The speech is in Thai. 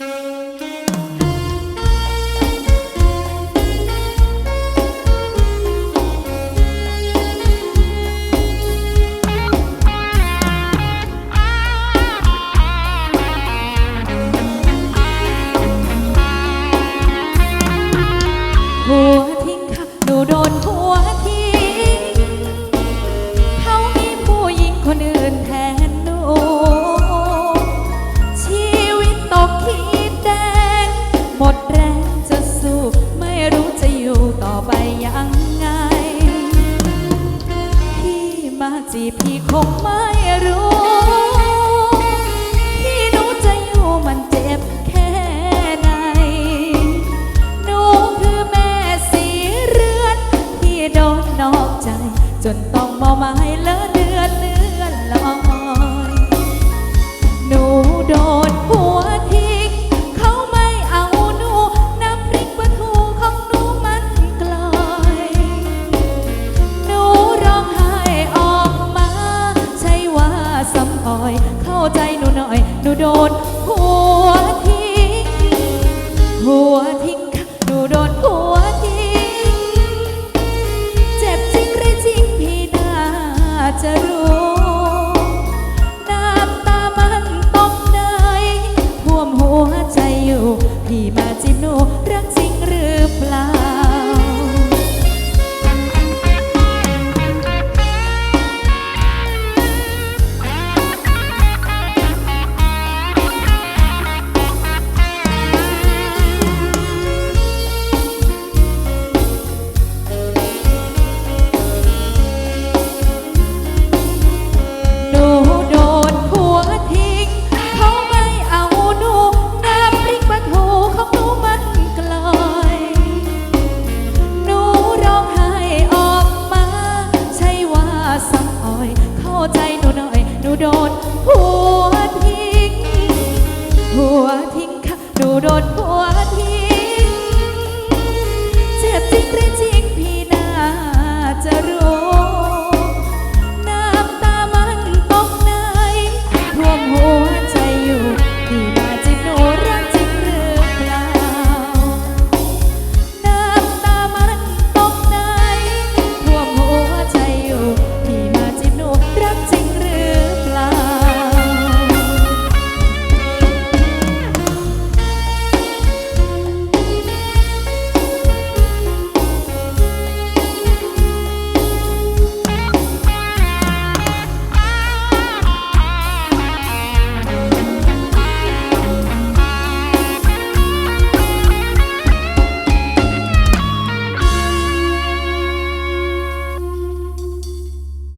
หั ยังไง พี่มาจีบพี่คงไม่รู้ที่หนูจะอยู่มันเจ็บแค่ไหนหนูคือแม่สีเรือนที่โดนนอกใจ จนต้องมอไม้เลอะเดือนเลื คอย เข้าใจหนูหน่อย หนูโดนหัวทิ้งหัว ใจหนูหน่อย หนูโดนผัวทิ้งผัวทิ้งค่ะ หนูโดนผัวทิ้ง